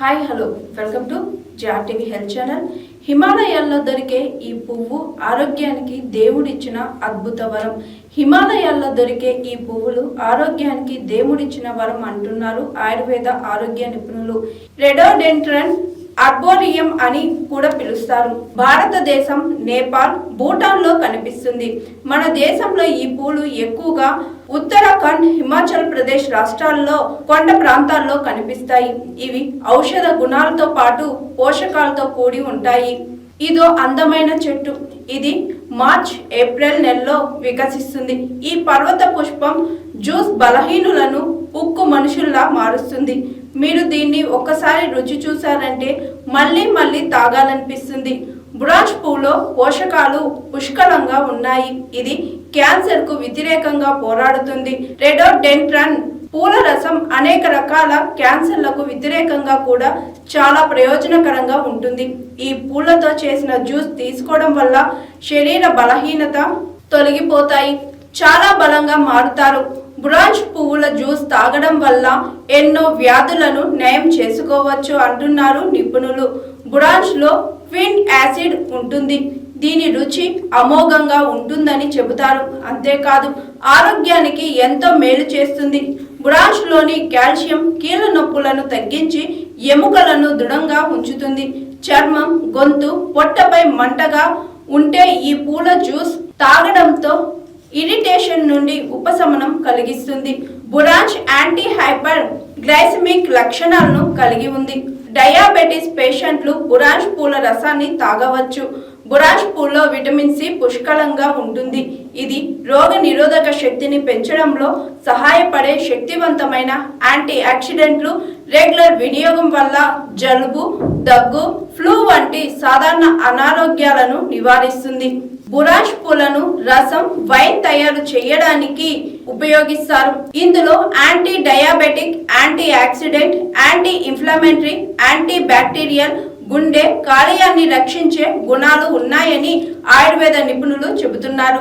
Hi hello welcome to Jaar TV health channel హిమాలయాల్లో దొరికే ఈ పువ్వు ఆరోగ్యానికి దేవుడిచ్చిన అద్భుత వరం. హిమాలయాల్లో దొరికే ఈ పువ్వులు ఆరోగ్యానికి దేవుడిచ్చిన వరం అంటున్నారు ఆయుర్వేద ఆరోగ్య నిపుణులు. రెడోడెంట్రన్ అర్బోరియం అని కూడా పిలుస్తారు. భారతదేశం నేపాల్ భూటాన్లో కనిపిస్తుంది. మన దేశంలో ఈ పూలు ఎక్కువగా ఉత్తరాఖండ్ హిమాచల్ ప్రదేశ్ రాష్ట్రాల్లో కొండ ప్రాంతాల్లో కనిపిస్తాయి. ఇవి ఔషధ గుణాలతో పాటు పోషకాలతో కూడి ఉంటాయి. ఇదో అందమైన చెట్టు. ఇది మార్చ్ ఏప్రిల్ నెలలో వికసిస్తుంది. ఈ పర్వత పుష్పం జ్యూస్ బలహీనులను ఉక్కు మనుషుల్లా మారుస్తుంది. మీరు దీన్ని ఒక్కసారి రుచి చూసారంటే మళ్ళీ మళ్ళీ తాగాలనిపిస్తుంది. బురాష్ పువ్వులో పోషకాలు పుష్కలంగా ఉన్నాయి. ఇది క్యాన్సర్కు వ్యతిరేకంగా పోరాడుతుంది. రెడోడెంట్రన్ పూల రసం అనేక రకాల క్యాన్సర్లకు వ్యతిరేకంగా కూడా చాలా ప్రయోజనకరంగా ఉంటుంది. ఈ పూలతో చేసిన జ్యూస్ తీసుకోవడం వల్ల శరీర బలహీనత తొలగిపోతాయి. చాలా బలంగా మారుతారు. బ్రాంచ్ పువ్వుల జ్యూస్ తాగడం వల్ల ఎన్నో వ్యాధులను నయం చేసుకోవచ్చు అంటున్నారు నిపుణులు. బ్రాంచ్లో క్విన్ యాసిడ్ ఉంటుంది. దీని రుచి అమోఘంగా ఉంటుందని చెబుతారు. అంతేకాదు ఆరోగ్యానికి ఎంతో మేలు చేస్తుంది. బ్రాంచ్ కాల్షియం కీళ్ళ నొప్పులను తగ్గించి ఎముకలను దృఢంగా ఉంచుతుంది. చర్మం గొంతు పొట్టపై మంటగా ఉంటే ఈ పూల జ్యూస్ తాగడంతో ఇరిటేషన్ నుండి ఉపశమనం కలిగిస్తుంది. బురాంచ్ యాంటీ హైపర్ గ్లైసమిక్ లక్షణాలను కలిగి ఉంది. డయాబెటిస్ పేషెంట్లు బురాష్ పూల రసాన్ని తాగవచ్చు. బురాష్ పూల్లో విటమిన్ సి పుష్కలంగా ఉంటుంది. ఇది రోగ నిరోధక శక్తిని పెంచడంలో సహాయపడే శక్తివంతమైన యాంటీ ఆక్సిడెంట్లు రెగ్యులర్ వినియోగం వల్ల జలుబు దగ్గు ఫ్లూ వంటి సాధారణ అనారోగ్యాలను నివారిస్తుంది. బురాష్ పూలను రసం వైన్ తయారు చేయడానికి ఉపయోగిస్తారు. ఇందులో anti diabetic antioxidant anti inflammatory anti bacterial గుండె కాలేయాన్ని రక్షించే గుణాలు ఉన్నాయని ఆయుర్వేద నిపుణులు చెబుతున్నారు.